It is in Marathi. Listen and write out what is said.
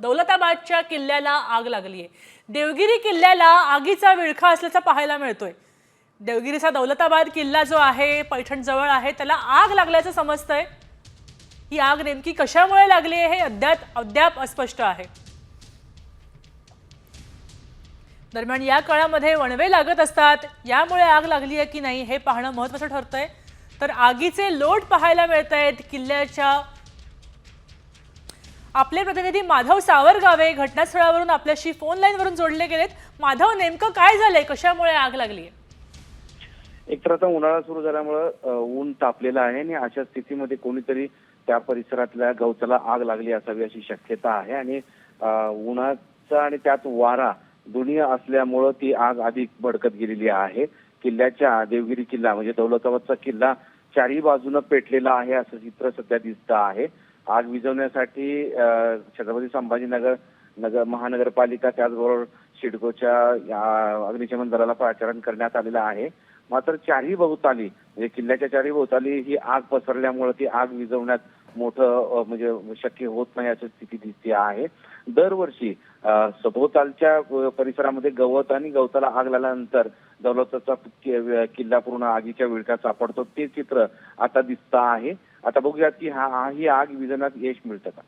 दौलताबादच्या किल्ल्याला आग लागली आहे देवगिरी किल्ल्याला आगीचा विळखा असल्याचा पाहायला मिळतोय. देवगिरीचा दौलताबाद किल्ला जो आहे पैठणजवळ आहे त्याला आग लागल्याचं समजतंय. ही आग नेमकी कशामुळे लागली आहे हे अद्याप अद्याप अस्पष्ट आहे. दरम्यान या काळामध्ये वणवे लागत असतात यामुळे आग लागली आहे की नाही हे पाहणं महत्वाचं ठरतंय. तर आगीचे लोट पाहायला मिळत आहेत किल्ल्याच्या आपले प्रतिनिधी माधव सावरगावे घटनास्थळावरून आपल्याशी फोन लाईनवरून जोडले गेलेत. माधव नेमकं काय झालंय? कशामुळे आग लागली आहे एक तर आता उन्हाळा सुरू झाल्यामुळं ऊन तापलेलं आहे आणि अशा स्थितीमध्ये कोणीतरी त्या परिसरातल्या गवताला आग लागली असावी अशी शक्यता आहे आणि उन्हाचा आणि त्यात वारा दोन्ही असल्यामुळं ती आग अधिक भडकत गेलेली आहे. किल्ल्याच्या देवगिरी किल्ला म्हणजे दौलताबादचा किल्ला चारही बाजूनं पेटलेला आहे असं चित्र सध्या दिसतं आहे. आग विझवण्यासाठी छत्रपती संभाजीनगर नगर महानगरपालिका त्याचबरोबर सिडकोच्या या अग्निशमन दलाला पाचारण करण्यात आलेलं आहे. मात्र चारही भोवताली म्हणजे किल्ल्याच्या चारही भोवताली ही आग पसरल्यामुळे ती आग विझवण्यात मोठं म्हणजे शक्य होत नाही अशी स्थिती दिसते आहे. दरवर्षी सभोवतालच्या परिसरामध्ये गवत आणि गवताला आग लागल्यानंतर दौलताचा किल्ला पूर्ण आगीच्या विळख्यात सापडतो. ते चित्र आता दिसतं आहे. आता बघूया की हा ही आग विजनात यश मिळतं का?